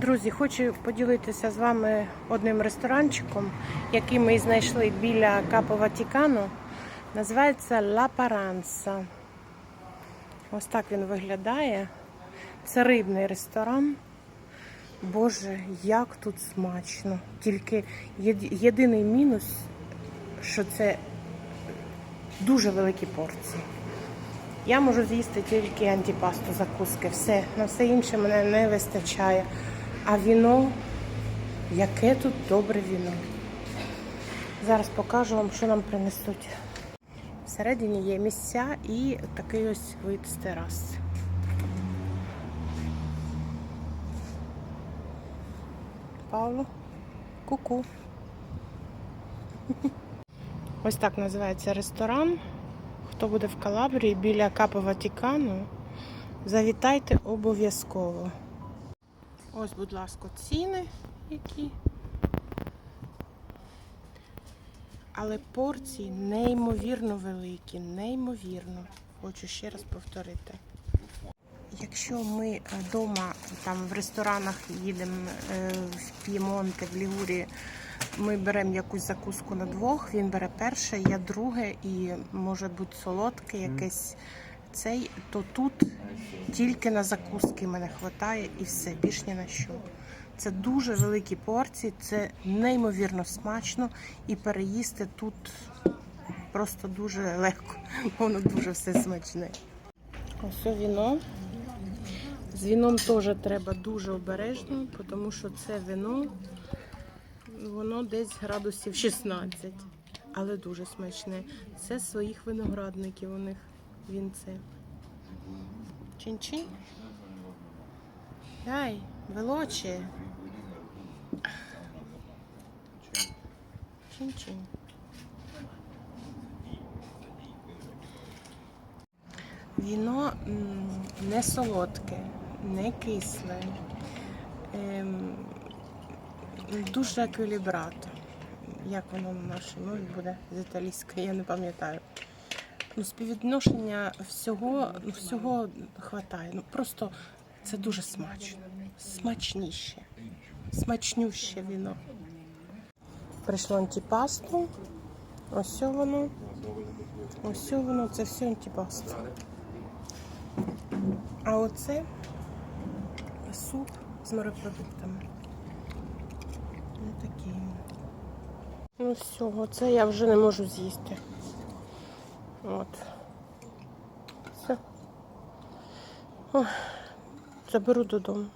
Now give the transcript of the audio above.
Друзі, хочу поділитися з вами одним ресторанчиком, який ми знайшли біля Капо Ватікану. Називається Ла Паранса. Ось так він виглядає. Це рибний ресторан. Боже, як тут смачно. Тільки єдиний мінус, що це дуже великі порції. Я можу з'їсти тільки антипасту закуски. Все. На все інше мене не вистачає. А віно, яке тут добре віно. Зараз покажу вам, що нам принесуть. Всередині є місця і такий ось вид з тераси. Павло, ку-ку. Ось так називається ресторан. Хто буде в Калабрії біля Капо Ватікану, завітайте обов'язково. Ось, будь ласка, ціни які. Але порції неймовірно великі, неймовірно. Хочу ще раз повторити. Якщо ми вдома там в ресторанах їдемо е, в П'ємонте, в Лігурі, ми беремо якусь закуску на двох, він бере перше, я друге і може бути солодке якесь цей, то тут тільки на закуски мене вистачає і все, більш ні на що. Це дуже великі порції, це неймовірно смачно і переїсти тут просто дуже легко. Воно дуже все смачне. Ось віно. З віном теж треба дуже обережно, тому що це вино, воно десь градусів 16, але дуже смачне. Це своїх виноградників у них вінце. Чин-чин. Ай, велоче. Чин-чин. Віно не солодке, не кисле, ем, дуже еквілібрато. Як воно на нашій мові буде з італійської, я не пам'ятаю. Ну, співвідношення всього, ну, всього хватає. Ну, просто це дуже смачно. Смачніше. Смачнюще віно. Прийшло антипасту. Ось воно. Ось воно, це все антипаста. А оце суп з морепродуктами. Ось такий. Ну все, це я вже не можу з'їсти. От. Все. О, заберу додому.